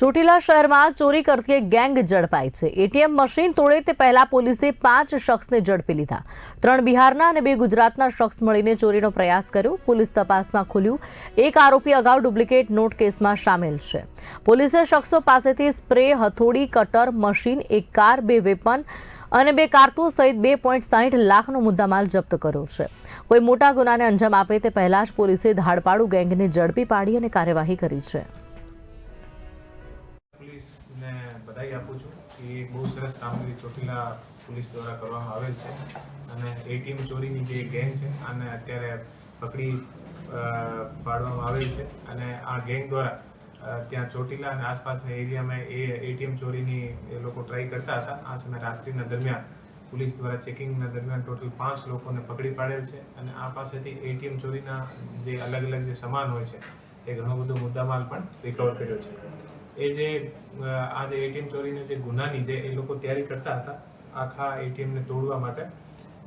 ચોટીલા શહેરમાં ચોરી કરતી ગેંગ ઝડપાઈ છે. એટીએમ મશીન તોડે તે પહેલા પોલીસે પાંચ શખ્સને ઝડપી લીધા. ત્રણ બિહારના અને બે ગુજરાતના શખ્સ મળીને ચોરીનો પ્રયાસ કર્યો. પોલીસ તપાસમાં ખુલ્યું. એક આરોપી અગાઉ ડુપ્લિકેટ નોટ કેસમાં સામેલ છે. પોલીસે શખ્સો પાસેથી સ્પ્રે, હથોડી, કટર, મશીન, એક કાર, બે વેપન અને બે કારતૂસ સહિત બે પોઈન્ટ સાહીઠ લાખનો મુદ્દામાલ જપ્ત કર્યો છે. કોઈ મોટા ગુનાને અંજામ આપે તે પહેલા જ પોલીસે ધાડપાડુ ગેંગને ઝડપી પાડી અને કાર્યવાહી કરી છે. પોલીસને બધાઈ આપું છું કે બહુ સરસ કામગીરી ચોટીલા પોલીસ દ્વારા કરવામાં આવેલ છે. અને એટીએમ ચોરીની જે ગેંગ છે, આને અત્યારે પકડી પાડવામાં આવેલ છે. અને આ ગેંગ દ્વારા ત્યાં ચોટીલા અને આસપાસના એરિયામાં એ એટીએમ ચોરીની એ લોકો ટ્રાય કરતા હતા. આ સમય રાત્રિના દરમિયાન પોલીસ દ્વારા ચેકિંગના દરમિયાન ટોટલ પાંચ લોકોને પકડી પાડેલ છે. અને આ પાસેથી એટીએમ ચોરીના જે અલગ અલગ જે સામાન હોય છે, એ ઘણો બધો મુદ્દામાલ પણ રિકવર કર્યો છે. એ જે આ જે એટીએમ ચોરીને જે ગુનાની જે એ લોકો તૈયારી કરતા હતા, આખા એટીએમને તોડવા માટે,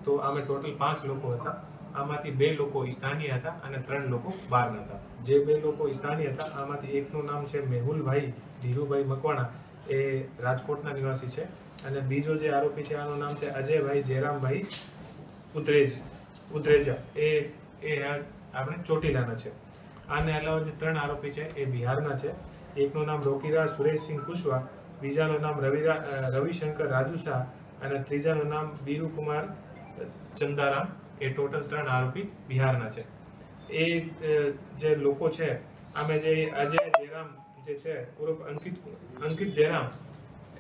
તો આમે ટોટલ પાંચ લોકો હતા. આમાંથી બે લોકો સ્થાનીય હતા અને ત્રણ લોકો બહારના હતા. જે બે લોકો સ્થાનીય હતા, આમાંથી એકનું નામ છે મેહુલભાઈ, ધીરુભાઈ મકવાણા, એ રાજકોટના નિવાસી છે. અને બીજો જે આરોપી છે, આનું નામ છે અજયભાઈ જયરામભાઈ ઉત્રેજ ઉત્રેજા એ એ આપણે ચોટીલાના છે. આને અલાવા જે ત્રણ આરોપી છે, એ બિહારના છે. એકનું નામ રોકીરાજ સુરેશસિંહ કુશવા બીજાનું નામ રવિરા રવિશંકર રાજુ શાહ અને ત્રીજાનું નામ બીરુકુમાર ચંદારામ. એ ટોટલ ત્રણ આરોપી બિહારના છે. એ જે લોકો છે, આમે જે અજય જયરામ જે છે ઉર્ફ અંકિત અંકિત જયરામ,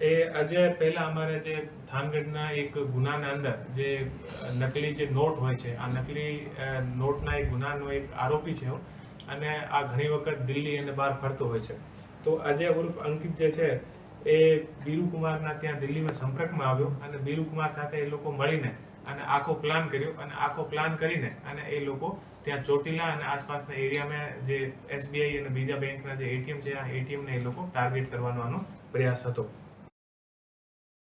એ અજય પહેલા અમારે જે થાનગઢના એક ગુનાના અંદર જે નકલી જે નોટ હોય છે, આ નકલી નોટના એક ગુનાનો એક આરોપી છે. અને આ ઘણી વખત દિલ્હી અને બહાર ફરતો હોય છે. તો આજે ઉર્ફ અંકિત જે છે એ બીરુકુમારના ત્યાં દિલ્હીમાં સંપર્કમાં આવ્યો અને બીરુકુમાર સાથે એ લોકો મળીને અને આખો પ્લાન કર્યો અને આખો પ્લાન કરીને અને એ લોકો ત્યાં ચોટીલા અને આસપાસના એરિયામાં જે એસબીઆઈ અને બીજા બેંકના જે એટીએમ છે, આ એટીએમને એ લોકો ટાર્ગેટ કરવાનો પ્રયાસ હતો.